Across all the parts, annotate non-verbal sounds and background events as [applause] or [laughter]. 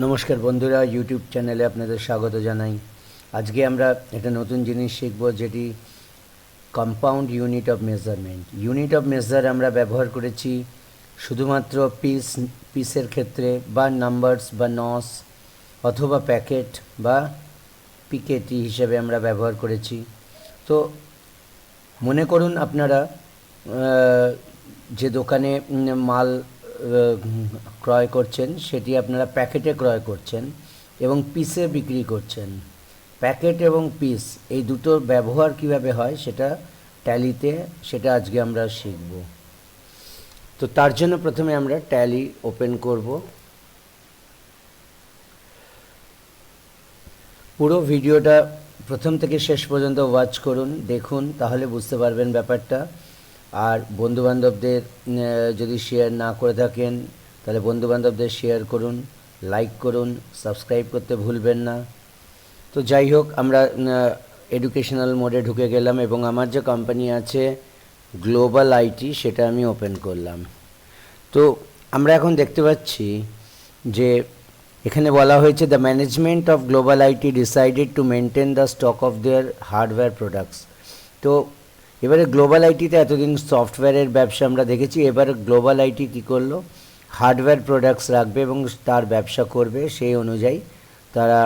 নমস্কার বন্ধুরা ইউটিউব চ্যানেলে আপনাদের স্বাগত জানাই। আজকে আমরা একটা নতুন জিনিস শিখব, যেটি compound unit of measurement unit of measure আমরা ব্যবহার করেছি শুধুমাত্র পিস পিসের ক্ষেত্রে, বা নাম্বারস বা নস অথবা প্যাকেট বা পিকেটি হিসেবে আমরা ব্যবহার করেছি। তো মনে করুন আপনারা যে দোকানে মাল ক্রয় করছেন, সেটি আপনারা প্যাকেটে ক্রয় করছেন এবং পিসে বিক্রি করছেন। প্যাকেট এবং পিস, এই দুটোর ব্যবহার কীভাবে হয় সেটা ট্যালিতে, সেটা আজকে আমরা শিখব। তো তার জন্য প্রথমে আমরা ট্যালি ওপেন করব। পুরো ভিডিওটা প্রথম থেকে শেষ পর্যন্ত ওয়াচ করুন, দেখুন, তাহলে বুঝতে পারবেন ব্যাপারটা। আর বন্ধুবান্ধবদের যদি শেয়ার না করে থাকেন, তাহলে বন্ধুবান্ধবদের শেয়ার করুন লাইক করুন সাবস্ক্রাইব করতে ভুলবেন না। তো যাই হোক, আমরা এডুকেশনাল মোডে ঢুকে গেলাম এবং আমার যে কোম্পানি আছে গ্লোবাল আইটি সেটা আমি ওপেন করলাম। তো আমরা এখন দেখতে পাচ্ছি যে এখানে বলা হয়েছে the management of global IT decided to maintain the stock of their hardware products তো এবারে গ্লোবাল আইটিতে এতদিন সফটওয়্যারের ব্যবসা আমরা দেখেছি, এবার গ্লোবাল আইটি কী করল? হার্ডওয়্যার প্রোডাক্টস রাখবে এবং তার ব্যবসা করবে সেই অনুযায়ী তারা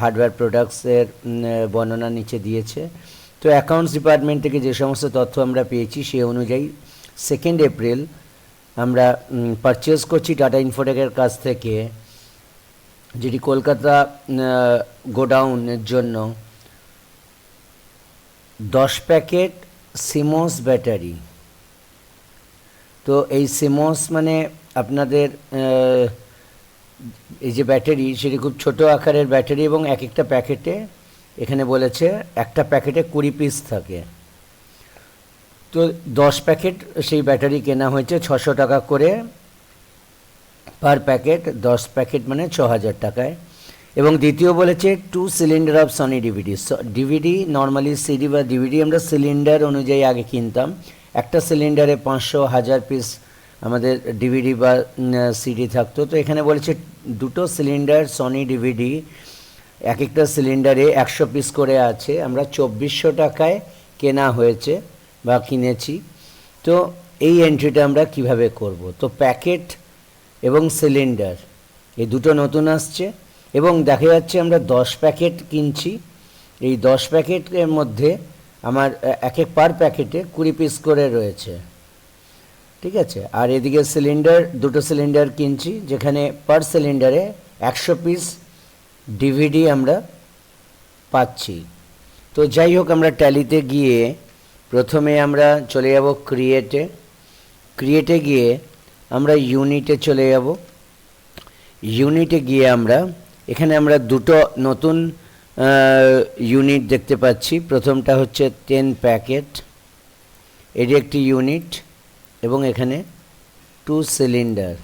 হার্ডওয়্যার প্রোডাক্টসের বর্ণনা নিচে দিয়েছে। তো অ্যাকাউন্টস ডিপার্টমেন্ট থেকে যে সমস্ত তথ্য আমরা পেয়েছি সেই অনুযায়ী সেকেন্ড এপ্রিল আমরা পারচেস করছি টাটা ইনফোটেকের কাছ থেকে, যেটি কলকাতা গোডাউনের জন্য দশ প্যাকেট সিমোস ব্যাটারি। তো এই সিমোস মানে আপনাদের এই যে ব্যাটারি, সেটি খুব ছোট আকারের ব্যাটারি এবং এক একটা প্যাকেটে, এখানে বলেছে একটা প্যাকেটে কুড়ি পিস থাকে। তো দশ প্যাকেট সেই ব্যাটারি কেনা হয়েছে ছশো টাকা করে। পার প্যাকেট দশ প্যাকেট মানে ছ হাজার টাকায়। এবং দ্বিতীয় বলেছে two cylinder of Sony DVD DVD normally CD বা ডিভিডি আমরা সিলিন্ডার অনুযায়ী আগে কিনতাম। একটা সিলিন্ডারে পাঁচশো, হাজার পিস আমাদের ডিভিডি বা সিডি থাকতো। তো এখানে বলেছে দুটো সিলিন্ডার সনি ডিভিডি এক একটা সিলিন্ডারে একশো পিস করে আছে। আমরা চব্বিশশো টাকায় কেনা হয়েছে বা কিনেছি। তো এই এন্ট্রিটা আমরা কীভাবে করব? তো প্যাকেট এবং সিলিন্ডার এই দুটো নতুন আসছে। এবং দেখা যাচ্ছে আমরা দশ প্যাকেট কিনছি। এই দশ প্যাকেটের মধ্যে আমার এক এক পার প্যাকেটে কুড়ি পিস করে রয়েছে। ঠিক আছে? আর এদিকে সিলিন্ডার, দুটো সিলিন্ডার কিনছি, যেখানে পার সিলিন্ডারে একশো পিস ডিভিডি আমরা পাচ্ছি। তো যাই হোক, আমরা ট্যালিতে গিয়ে প্রথমে আমরা চলে যাব ক্রিয়েটে। ক্রিয়েটে গিয়ে আমরা ইউনিটে চলে যাব। ইউনিটে গিয়ে আমরা এখানে আমরা দুটো নতুন ইউনিট দেখতে পাচ্ছি। প্রথমটা হচ্ছে টেন প্যাকেট এটি একটি ইউনিট এবং এখানে টু সিলিন্ডার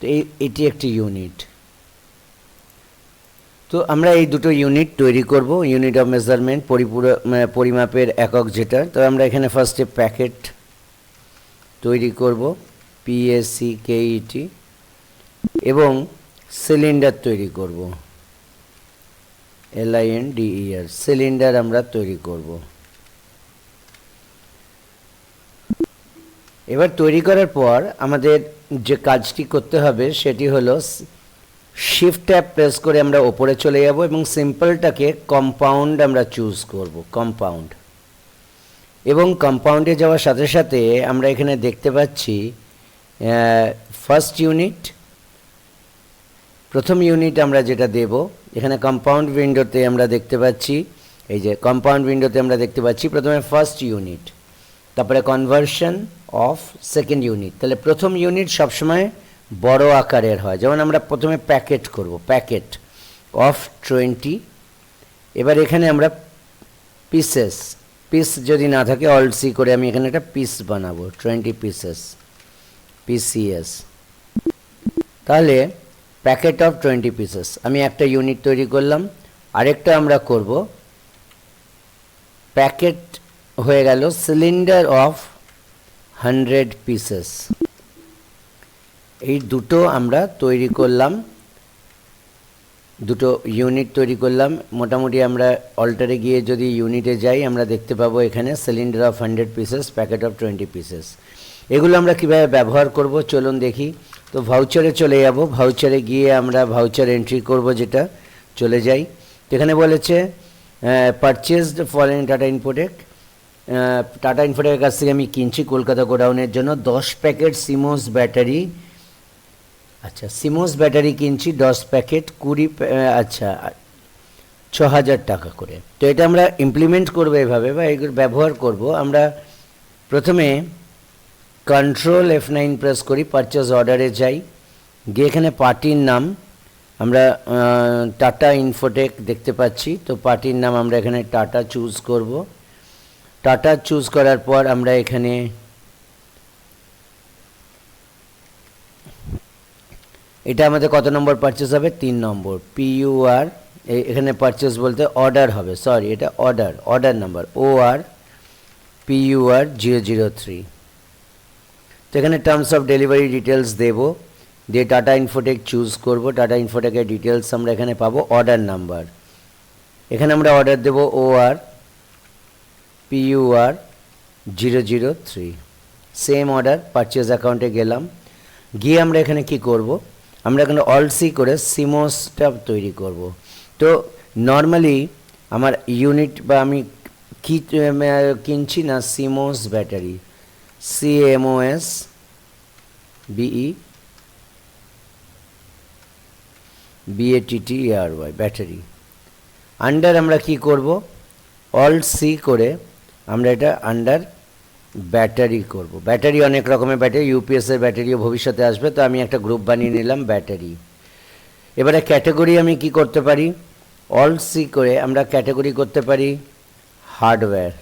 তো এই, এটি একটি ইউনিট তো আমরা এই দুটো ইউনিট তৈরি করব। ইউনিট অফ মেজারমেন্ট পরিপুরা পরিমাপের একক যেটা। তো আমরা এখানে ফার্স্টে প্যাকেট তৈরি করব পিএসসি কেইটি E এবং সিলিন্ডার তৈরি করব। এলআইএন ডিইআর সিলিন্ডার আমরা তৈরি করব। এবার তৈরি করার পর আমাদের যে কাজটি করতে হবে সেটি হলো শিফট ট্যাপ প্রেস করে আমরা ওপরে চলে যাব এবং সিম্পলটাকে কম্পাউন্ড আমরা চুজ করব কম্পাউন্ড এবং কম্পাউন্ডে যাওয়ার সাথে সাথে আমরা এখানে দেখতে পাচ্ছি ফার্স্ট ইউনিট প্রথম ইউনিট আমরা যেটা দেব, এখানে কম্পাউন্ড উইন্ডোতে আমরা দেখতে পাচ্ছি, এই যে কম্পাউন্ড উইন্ডোতে আমরা দেখতে পাচ্ছি প্রথমে ফার্স্ট ইউনিট তারপরে কনভার্সন অফ সেকেন্ড ইউনিট তাহলে প্রথম ইউনিট সবসময় বড় আকারের হয়। যেমন আমরা প্রথমে প্যাকেট করব প্যাকেট অফ টোয়েন্টি এবার এখানে আমরা পিসেস পিস যদি না থাকে অল সি করে আমি এখানে একটা পিস বানাবো টোয়েন্টি পিসেস পিসিএস তাহলে প্যাকেট অফ টোয়েন্টি পিসেস। আমি একটা ইউনিট তৈরি করলাম। আরেকটা আমরা করব। প্যাকেট হয়ে গেল সিলিন্ডার অফ হান্ড্রেড পিসেস। এই দুটো আমরা তৈরি করলাম। দুটো ইউনিট তৈরি করলাম। মোটামুটি আমরা অল্টারে গিয়ে যদি ইউনিটে যাই, আমরা দেখতে পাবো এখানে cylinder of hundred pieces, packet of twenty pieces. এগুলো আমরা কীভাবে ব্যবহার করব? চলুন দেখি। তো ভাউচারে চলে যাব। ভাউচারে গিয়ে আমরা ভাউচার এন্ট্রি করব যেটা, চলে যাই। এখানে বলেছে purchased foreign Tata Infotech Tata ইনফোটেকের কাছ থেকে আমি কিনছি কলকাতা গোডাউনের জন্য। দশ প্যাকেট সিমোস ব্যাটারি আচ্ছা সিমোস ব্যাটারি কিনছি, দশ প্যাকেট কুড়ি আচ্ছা ছ হাজার টাকা করে। তো এটা আমরা ইমপ্লিমেন্ট করব এভাবে বা এগুলো ব্যবহার করব। আমরা প্রথমে কন্ট্রোল এফ নাইন প্রেস করি পারচেজ অর্ডারে যাই। গিয়ে এখানে পার্টির নাম, আমরা টাটা ইনফোটেক দেখতে পাচ্ছি। তো পার্টির নাম আমরা এখানে টাটা চুজ করব। টাটা চুজ করার পর আমরা এখানে এটা আমাদের কত নম্বর পারচেস হবে? তিন নম্বর। পিইউআর এখানে পারচেস বলতে অর্ডার হবে। সরি এটা order order number O R PUR zero zero three তো এখানে টার্মস অফ ডেলিভারি ডিটেলস দেব। দিয়ে টাটা ইনফোটেক চুজ করব। টাটা ইনফোটেকের ডিটেলস আমরা এখানে পাবো অর্ডার নাম্বার এখানে আমরা অর্ডার দেব O R PUR zero zero three same order purchase অ্যাকাউন্টে গেলাম। গিয়ে আমরা এখানে কি করব? আমরা এখানে অলসি করে সিমোসটা তৈরি করব। তো নর্মালি আমার ইউনিট বা আমি কি কিনছি না CMOS battery CMOS BE BATT R Y battery under আমরা কি করব? অল সি করে আমরা এটা আন্ডার ব্যাটারি করব। ব্যাটারি অনেক রকমের ব্যাটারি ইউপিএসের ব্যাটারিও ভবিষ্যতে আসবে, তো আমি একটা গ্রুপ বানিয়ে নিলাম ব্যাটারি এবারে ক্যাটাগরি আমি কি করতে পারি? অল সি করে আমরা ক্যাটাগরি করতে পারি হার্ডওয়্যার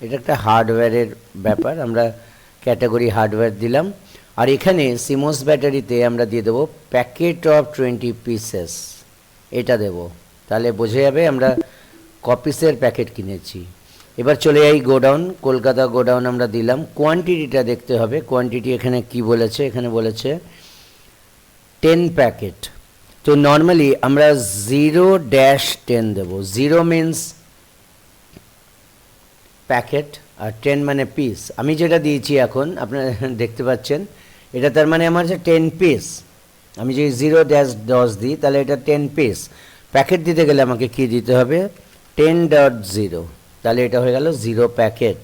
এটা একটা হার্ডওয়্যারের ব্যাপার, আমরা ক্যাটাগরি হার্ডওয়্যার দিলাম। আর এখানে সিমোস ব্যাটারিতে আমরা দিয়ে দেবো প্যাকেট অফ টোয়েন্টি পিসেস, এটা দেব। তাহলে বোঝা যাবে আমরা কপিসের প্যাকেট কিনেছি। এবার চলে যাই গোডাউন, কলকাতা গোডাউন আমরা দিলাম। কোয়ান্টিটিটা দেখতে হবে, কোয়ান্টিটি এখানে কি বলেছে? এখানে বলেছে টেন প্যাকেট। তো নর্মালি আমরা জিরো ড্যাশ টেন দেবো। জিরো মিন্স প্যাকেট আর টেন মানে পিস আমি যেটা দিয়েছি এখন, আপনারা [laughs] দেখতে পাচ্ছেন, এটা তার মানে আমার যে টেন পিস আমি যদি জিরো ড্যাশ দশ দিই, তাহলে এটা টেন পিস প্যাকেট দিতে গেলে আমাকে কি দিতে হবে? টেন ডট জিরো তাহলে এটা হয়ে গেল জিরো প্যাকেট।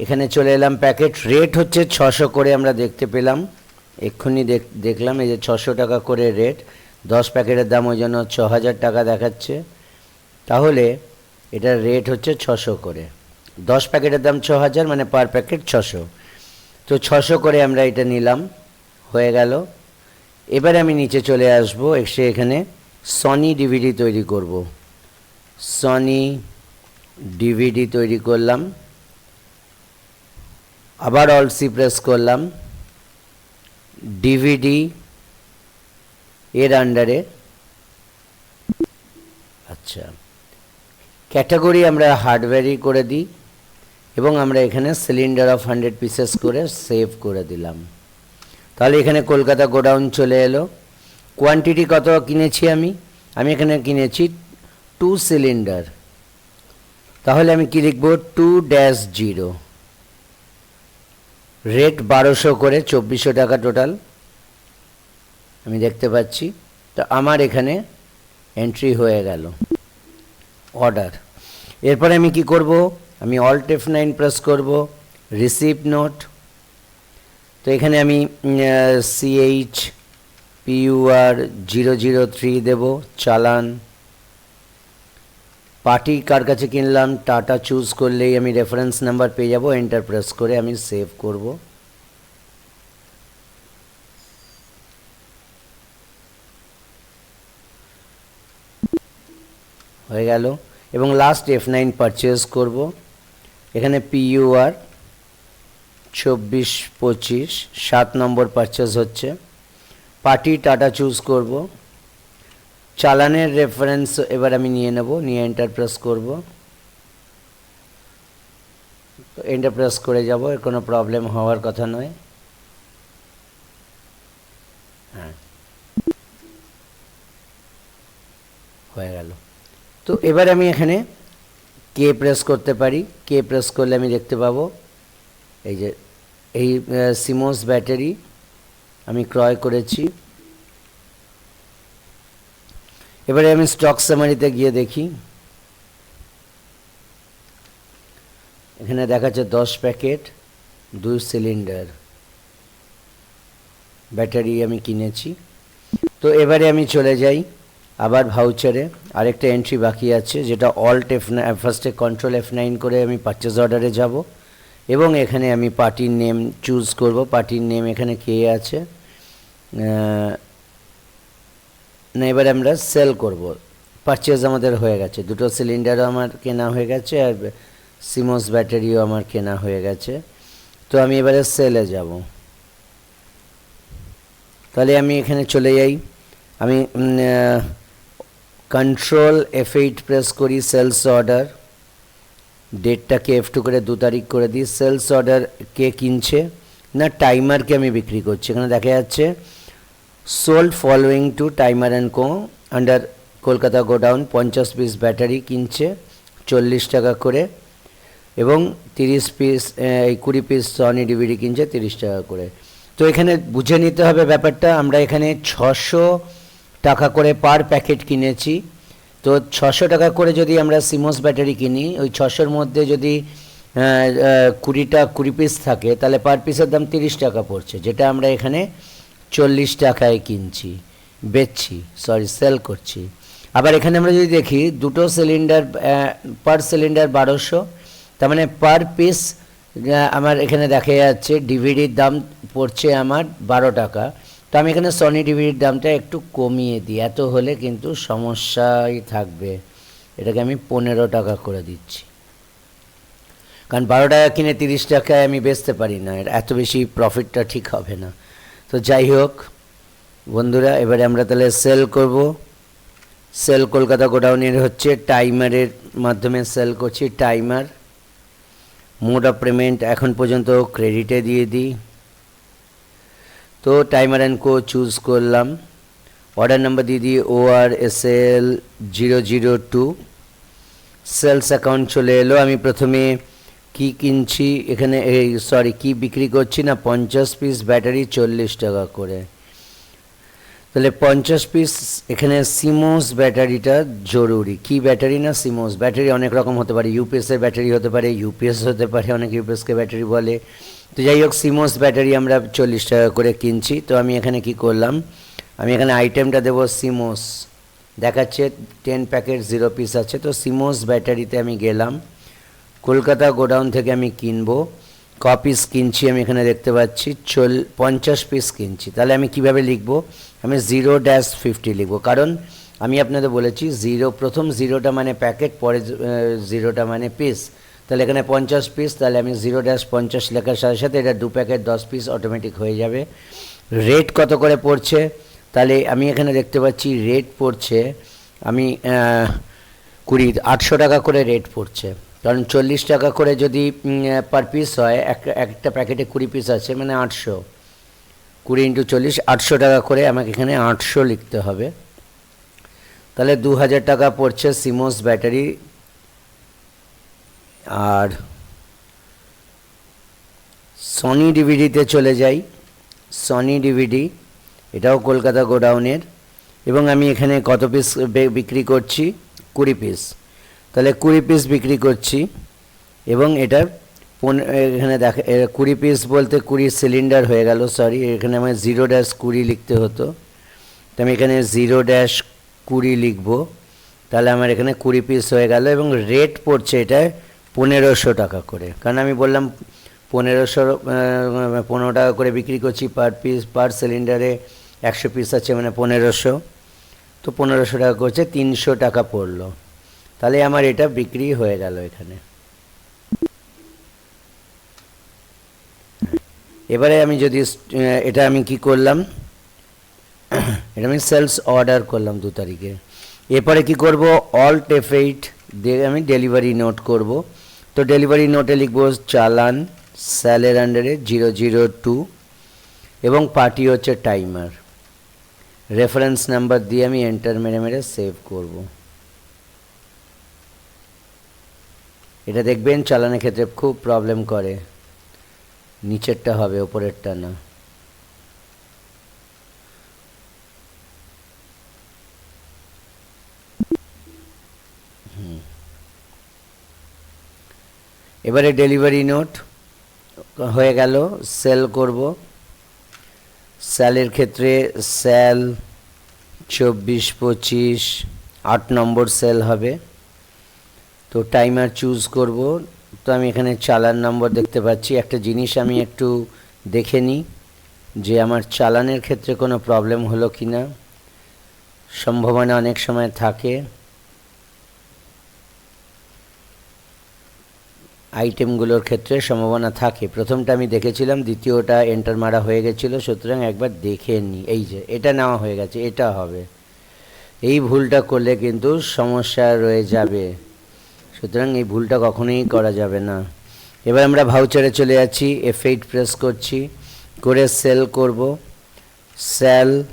এখানে চলে এলাম, প্যাকেট রেট হচ্ছে ছশো করে আমরা দেখতে পেলাম। এক্ষুনি দেখ- দেখলাম এই যে ছশো টাকা করে রেট দশ প্যাকেটের দাম ওই জন্য ছ হাজার টাকা দেখাচ্ছে। তাহলে এটার রেট হচ্ছে ছশো করে। দশ প্যাকেটের দাম ছ হাজার মানে পার প্যাকেট ছশো। তো ছশো করে আমরা এটা নিলাম, হয়ে গেল। এবারে আমি নিচে চলে আসব, এসে এখানে সনি ডিভিডি তৈরি করব। সনি ডিভিডি তৈরি করলাম। আবার অল সি প্রেস করলাম। ডিভিডি এর আন্ডারে আচ্ছা। ক্যাটাগরি আমরা হার্ডওয়্যারই করে দিই এবং আমরা এখানে সিলিন্ডার অফ হান্ড্রেড পিসেস করে সেভ করে দিলাম। তাহলে এখানে কলকাতা গোডাউন চলে এলো। কোয়ান্টিটি কত কিনেছি আমি? আমি এখানে কিনেছি টু সিলিন্ডার তাহলে আমি কি লিখব? টু ড্যাশ জিরো রেট বারোশো করে, চব্বিশশো টাকা টোটাল আমি দেখতে পাচ্ছি। তো আমার এখানে এন্ট্রি হয়ে গেল। অর্ডার এরপরে আমি কি করব? আমি অল্ট এফ নাইন প্রেস করব রিসিভ নোট তো এখানে আমি CH PUR zero zero three দেবো, চালান। পার্টি কার কাছে কিনলাম? টাটা চুজ করলেই আমি রেফারেন্স নাম্বার পেয়ে যাব এন্টার প্রেস করে আমি সেভ করব। হয়ে গেল। এবং লাস্ট এফ নাইন পারচেজ করব। এখানে পিইউআর চব্বিশ পঁচিশ, সাত নম্বর পারচেজ হচ্ছে। পার্টি টাটা চুজ করব। চালানের রেফারেন্স এবার আমি নিয়ে নেব, নিয়ে এন্টার প্রেস করব। এন্টার প্রেস করে যাব, এর কোনো প্রবলেম হওয়ার কথা নয়। হ্যাঁ। হয়ে গেল। তো এবার আমি এখানে কে প্রেস করতে পারি। কে প্রেস করলে আমি দেখতে পাবো, এই যে, এই সিমোস ব্যাটারি আমি ক্রয় করেছি। এবারে আমি স্টক সামারিতে গিয়ে দেখি। এখানে দেখাচ্ছে দশ প্যাকেট, দুই সিলিন্ডার ব্যাটারি আমি কিনেছি। তো এবারে আমি চলে যাই। আবার ভাউচারে আরেকটা এন্ট্রি বাকি আছে, যেটা অল্ট এফ ফার্স্টে কন্ট্রোল এফ নাইন করে আমি পারচেজ অর্ডারে যাব। এবং এখানে আমি পার্টির নেম চুজ করব। পার্টির নেম এখানে কে আছে? না, এবার আমরা সেল করব। পারচেজ আমাদের হয়ে গেছে। দুটো সিলিন্ডারও আমার কেনা হয়ে গেছে আর সিমোস ব্যাটারিও আমার কেনা হয়ে গেছে। তো আমি এবারে সেলে যাব। তাহলে আমি এখানে চলে যাই। আমি কন্ট্রোল এফ প্রেস করি সেলস অর্ডার ডেটটাকে এফ টু করে, দু তারিখ করে দিই। সেলস অর্ডার কে কিনছে? না টাইমারকে আমি বিক্রি করছি। এখানে দেখা যাচ্ছে sold following to Timer and Co under Kolkata godown পঞ্চাশ পিস ব্যাটারি কিনছে, চল্লিশ টাকা করে। এবং তিরিশ পিস এই কুড়ি পিস সনি ডিভিডি কিনছে, তিরিশ টাকা করে। তো এখানে বুঝে নিতে হবে ব্যাপারটা, আমরা এখানে ছশো টাকা করে পার প্যাকেট কিনেছি। তো ছশো টাকা করে যদি আমরা সিমোস ব্যাটারি কিনি, ওই ছশোর মধ্যে যদি কুড়িটা, কুড়ি পিস থাকে, তাহলে পার পিসের দাম তিরিশ টাকা পড়ছে, যেটা আমরা এখানে চল্লিশ টাকায় কিনছি, বেচছি সরি সেল করছি। আবার এখানে আমরা যদি দেখি, দুটো সিলিন্ডার পার সিলিন্ডার বারোশো, তার মানে পার পিস আমার এখানে দেখা যাচ্ছে ডিভিডির দাম পড়ছে আমার বারো টাকা। তো আমি এখানে সনি ডিভিডির দামটা একটু কমিয়ে দিই। এত হলে কিন্তু সমস্যাই থাকবে। এটাকে আমি পনেরো টাকা করে দিচ্ছি। কারণ বারো টাকা কিনে তিরিশ টাকায় আমি বেচতে পারি না। এত বেশি প্রফিটটা ঠিক হবে না। তো যাই হোক, বন্ধুরা, এবারে আমরা তাহলে সেল করব। সেল কলকাতা গোডাউনের হচ্ছে টাইমারের মাধ্যমে সেল করছি। টাইমার মোড অফ পেমেন্ট এখন পর্যন্ত ক্রেডিটে দিয়ে দিই। তো টাইমার অ্যান্ড কো চুজ করলাম। অর্ডার নাম্বার দিয়ে দিই O R S L zero zero two sales account চলে এলো, আমি প্রথমে কি কিনছি, এখানে এই সরি কি বিক্রি করছি না, পঞ্চাশ পিস ব্যাটারি চল্লিশ টাকা করে। তাহলে পঞ্চাশ পিস এখানে সিমোস ব্যাটারিটা জরুরি। কি ব্যাটারি না সিমোস ব্যাটারি অনেক রকম হতে পারে ইউপিএসের ব্যাটারি হতে পারে ইউপিএস হতে পারে, অনেক ইউপিএসকে ব্যাটারি বলে। তো যাই হোক সিমোস ব্যাটারি আমরা চল্লিশ টাকা করে কিনছি। তো আমি এখানে কি করলাম? আমি এখানে আইটেমটা দেবো সিমোস দেখাচ্ছে টেন প্যাকেট জিরো পিস আছে। তো সিমোস ব্যাটারিতে আমি গেলাম। কলকাতা গোডাউন থেকে আমি কিনবো। ক পিস কিনছি আমি এখানে দেখতে পাচ্ছি। চল, পঞ্চাশ পিস কিনছি। তাহলে আমি কীভাবে লিখব? আমি জিরো ড্যাশ ফিফটি লিখব। কারণ আমি আপনাদের বলেছি জিরো প্রথম জিরোটা মানে প্যাকেট পরে জিরোটা মানে পিস তাহলে এখানে পঞ্চাশ পিস তাহলে আমি জিরো ড্যাশ পঞ্চাশ লেখার সাথে সাথে এটা দু প্যাকেট দশ পিস অটোমেটিক হয়ে যাবে। রেট কত করে পড়ছে? তাহলে আমি এখানে দেখতে পাচ্ছি রেট পড়ছে, আমি কুড়ি, আটশো টাকা করে রেট পড়ছে। কারণ চল্লিশ টাকা করে যদি পার পিস হয়, এক, একটা প্যাকেটে কুড়ি পিস আছে মানে আটশো। কুড়ি ইন্টু চল্লিশ, আটশো টাকা করে আমাকে এখানে আটশো লিখতে হবে। তাহলে দু হাজার টাকা পড়ছে সিমোস ব্যাটারি আর সনি ডিভিডিতে চলে যাই। সনি ডিভিডি এটাও কলকাতা গোডাউনের। এবং আমি এখানে কত পিস বিক্রি করছি? কুড়ি পিস তাহলে কুড়ি পিস বিক্রি করছি। এবং এটা এখানে দেখা কুড়ি পিস বলতে কুড়ি সিলিন্ডার হয়ে গেল সরি এখানে আমার জিরো ড্যাশ কুড়ি লিখতে হতো। তো আমি এখানে জিরো ড্যাশ কুড়ি লিখব। তাহলে আমার এখানে কুড়ি পিস হয়ে গেল এবং রেট পড়ছে এটা পনেরোশো টাকা করে। কারণ আমি বললাম পনেরোশো পনেরো টাকা করে বিক্রি করছি পার পিস পার সিলিন্ডারে একশো পিস আছে মানে পনেরোশো। তো পনেরোশো টাকা করছে, তিনশো টাকা পড়ল। তাহলে আমার এটা বিক্রি হয়ে গেল এখানে। এবারে আমি যদি এটা আমি কি করলাম? এটা আমি সেলস অর্ডার করলাম দু তারিখে। এরপরে কি করব? অল এফ এইট দিয়ে আমি ডেলিভারি নোট করব। তো ডেলিভারি নোটে লিখব চালান স্যালের আন্ডারে জিরো জিরো টু এবং পার্টি হচ্ছে টাইমার। রেফারেন্স নাম্বার দিয়ে আমি এন্টার মেরে মেরে সেভ করব। এটা দেখবেন চালানের ক্ষেত্রে খুব প্রবলেম করে। নিচেরটা হবে, ওপরেরটা না। এবারে ডেলিভারি নোট হয়ে গেল সেল করব। স্যালের ক্ষেত্রে স্যাল চব্বিশ, পঁচিশ, আট নম্বর সেল হবে। তো টাইমার চুজ করব। তো আমি এখানে চালান নম্বর দেখতে পাচ্ছি। একটা জিনিস আমি একটু দেখে নিই যে আমার চালানের ক্ষেত্রে কোনো প্রবলেম হলো কি না সম্ভাবনা অনেক সময় থাকে। আইটেমগুলোর ক্ষেত্রে সম্ভাবনা থাকে। প্রথমটা আমি দেখেছিলাম, দ্বিতীয়টা এন্টার মারা হয়ে গেছিল, সুতরাং একবার দেখে নিই এই যে, এটা নেওয়া হয়ে গেছে, এটা হবে। এই ভুলটা করলে কিন্তু সমস্যা রয়ে যাবে। সুতরাং এই ভুলটা কখনোই করা যাবে না। এবার আমরা ভাউচারে চলে যাচ্ছি এফ এইট প্রেস করছি, করে সেল করব। সেল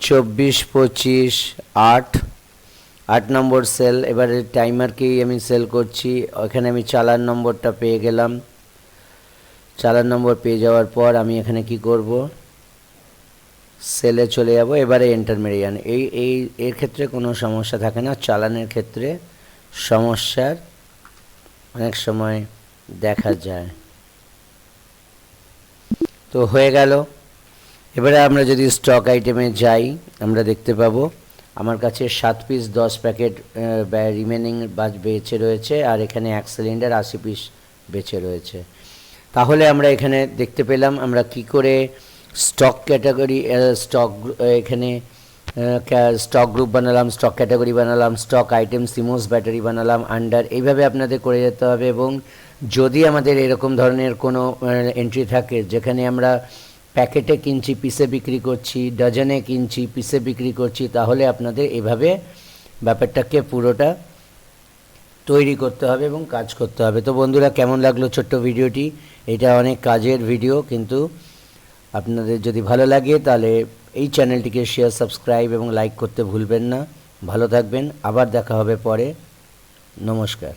চব্বিশ, পঁচিশ, আট আট নম্বর সেল, এবারে টাইমারকেই আমি সেল করছি, ওখানে আমি চালান নম্বরটা পেয়ে গেলাম। চালান নম্বর পেয়ে যাওয়ার পর আমি এখানে কি করব? সেলে চলে যাব, এবারে এন্টার মেরে যান এই এই, এর ক্ষেত্রে কোনো সমস্যা থাকে না, চালানের ক্ষেত্রে সমস্যার অনেক সময় দেখা যায়। তো হয়ে গেল। এবারে আমরা যদি স্টক আইটেমে যাই, আমরা দেখতে পাবো আমার কাছে সাত পিস দশ প্যাকেট রিমেনিং বাজ বেঁচে রয়েছে আর এখানে এক সিলিন্ডার আশি পিস বেঁচে রয়েছে। তাহলে আমরা এখানে দেখতে পেলাম আমরা কি করে স্টক ক্যাটাগরি স্টক এখানে স্টক গ্রুপ বানালাম স্টক ক্যাটাগরি বানালাম স্টক আইটেম সিমোস ব্যাটারি বানালাম আন্ডার এইভাবে আপনাদের করে যেতে হবে এবং যদি আমাদের এরকম ধরনের কোনো এন্ট্রি থাকে যেখানে আমরা প্যাকেটে কিনছি পিসে বিক্রি করছি, ডজনে কিনছি পিসে বিক্রি করছি, তাহলে আপনাদের এভাবে ব্যাপারটাকে পুরোটা তৈরি করতে হবে এবং কাজ করতে হবে। তো বন্ধুরা, কেমন লাগল ছোট্ট ভিডিওটি? এটা অনেক কাজের ভিডিও কিন্তু আপনাদের যদি ভালো লাগে, তাহলে এই চ্যানেলটিকে শেয়ার সাবস্ক্রাইব এবং লাইক করতে ভুলবেন না। ভালো থাকবেন, আবার দেখা হবে পরে। নমস্কার।